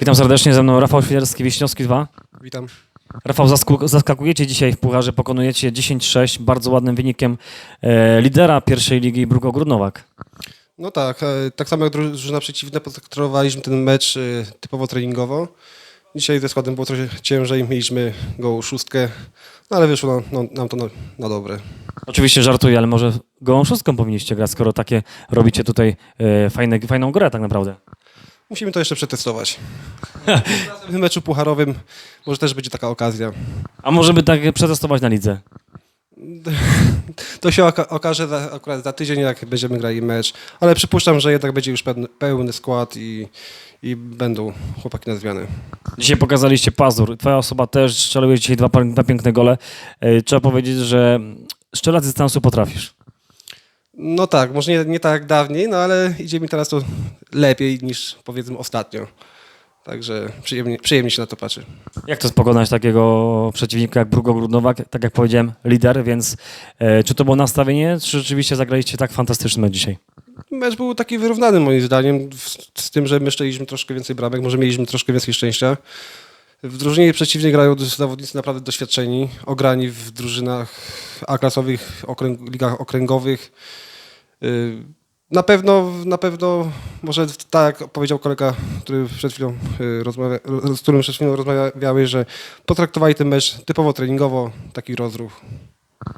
Witam serdecznie, ze mną Rafał Świderski, Wiśniowski 2. Witam. Rafał, zaskakujecie dzisiaj w Pucharze, pokonujecie 10-6 bardzo ładnym wynikiem e, lidera pierwszej ligi Brugo Grudnowak. No tak, e, tak samo jak drużyna przeciwna, potraktowaliśmy ten mecz e, typowo treningowo. Dzisiaj ze składem było trochę ciężej, mieliśmy gołą szóstkę, no ale wyszło nam, no, nam to na, na dobre. Oczywiście żartuję, ale może gołą szóstką powinniście grać, skoro takie robicie tutaj e, fajne, fajną grę tak naprawdę. Musimy to jeszcze przetestować. W meczu pucharowym może też będzie taka okazja. A może by tak przetestować na lidze? To się oka- okaże za, akurat za tydzień, jak będziemy grali mecz, ale przypuszczam, że jednak będzie już pełny, pełny skład i, i będą chłopaki na zmianę. Dzisiaj pokazaliście pazur. Twoja osoba też strzeliłeś dzisiaj dwa, dwa piękne gole. E, trzeba powiedzieć, że strzelać z dystansu potrafisz. No tak, może nie, nie tak dawniej, no ale idzie mi teraz to lepiej niż powiedzmy ostatnio. Także przyjemnie, przyjemnie się na to patrzy. Jak to jest pokonać takiego przeciwnika jak Brugo Grudnowak? Tak jak powiedziałem, lider, więc e, czy to było nastawienie, czy rzeczywiście zagraliście tak fantastyczny mecz dzisiaj? Mecz był taki wyrównany moim zdaniem, w- z tym, że my szczeliśmy troszkę więcej bramek, może mieliśmy troszkę więcej szczęścia. W drużynie przeciwnie grają zawodnicy naprawdę doświadczeni, ograni w drużynach A-klasowych, okręg, ligach okręgowych. Yy, Na pewno, na pewno, może tak jak powiedział kolega, który przed chwilą yy, rozmawia, z którym przed chwilą rozmawiały, że potraktowali ten mecz typowo treningowo, taki rozruch.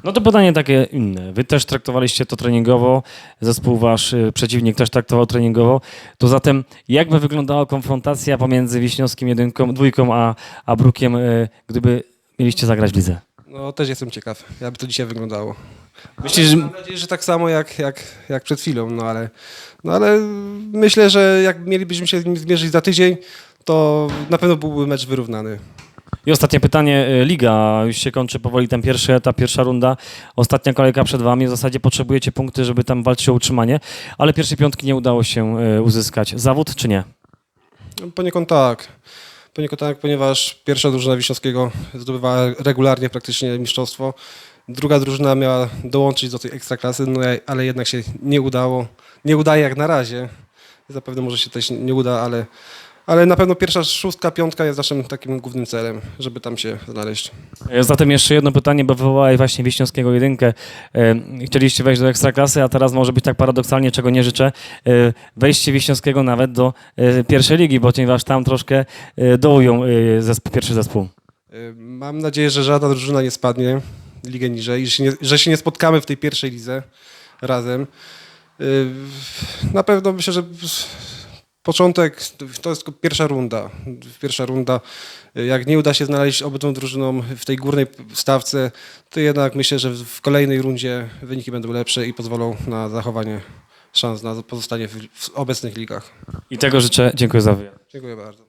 No to pytanie takie inne. Wy też traktowaliście to treningowo, zespół wasz y, przeciwnik też traktował treningowo. To zatem jak by wyglądała konfrontacja pomiędzy Wiśniowskim jedynką, dwójką, a, a Brukiem, y, gdyby mieliście zagrać w lidze? No też jestem ciekaw, jakby to dzisiaj wyglądało. Myślisz, że... Mam nadzieję, że tak samo jak, jak, jak przed chwilą, no ale, no ale myślę, że jak mielibyśmy się z nim zmierzyć za tydzień, to na pewno byłby mecz wyrównany. I ostatnie pytanie. y, Liga już się kończy powoli ten pierwszy etap, pierwsza runda. Ostatnia kolejka przed wami. W zasadzie potrzebujecie punkty, żeby tam walczyć o utrzymanie, ale pierwszej piątki nie udało się y, uzyskać. Zawód czy nie? Poniekąd tak. Poniekąd tak, ponieważ pierwsza drużyna Wiśniowskiego zdobywała regularnie praktycznie mistrzostwo. Druga drużyna miała dołączyć do tej ekstraklasy, no, ale jednak się nie udało. Nie udaje jak na razie. Zapewne może się też nie uda, ale, ale na pewno pierwsza szóstka, piątka jest naszym takim głównym celem, żeby tam się znaleźć. E, Zatem jeszcze jedno pytanie, bo wywołałeś właśnie Wiśniowskiego jedynkę. E, Chcieliście wejść do Ekstraklasy, a teraz może być tak paradoksalnie, czego nie życzę, e, wejście Wiśniowskiego nawet do pierwszej ligi, ponieważ tam troszkę dołują zespół, pierwszy zespół. Mam nadzieję, że żadna drużyna nie spadnie ligę niżej, że się nie, że się nie spotkamy w tej pierwszej lidze razem. Na pewno myślę, że początek to jest pierwsza runda. Pierwsza runda. Jak nie uda się znaleźć obydwu drużynom w tej górnej stawce, to jednak myślę, że w kolejnej rundzie wyniki będą lepsze i pozwolą na zachowanie szans na pozostanie w, w obecnych ligach. I tego życzę. Dziękuję za wywiad. Dziękuję bardzo.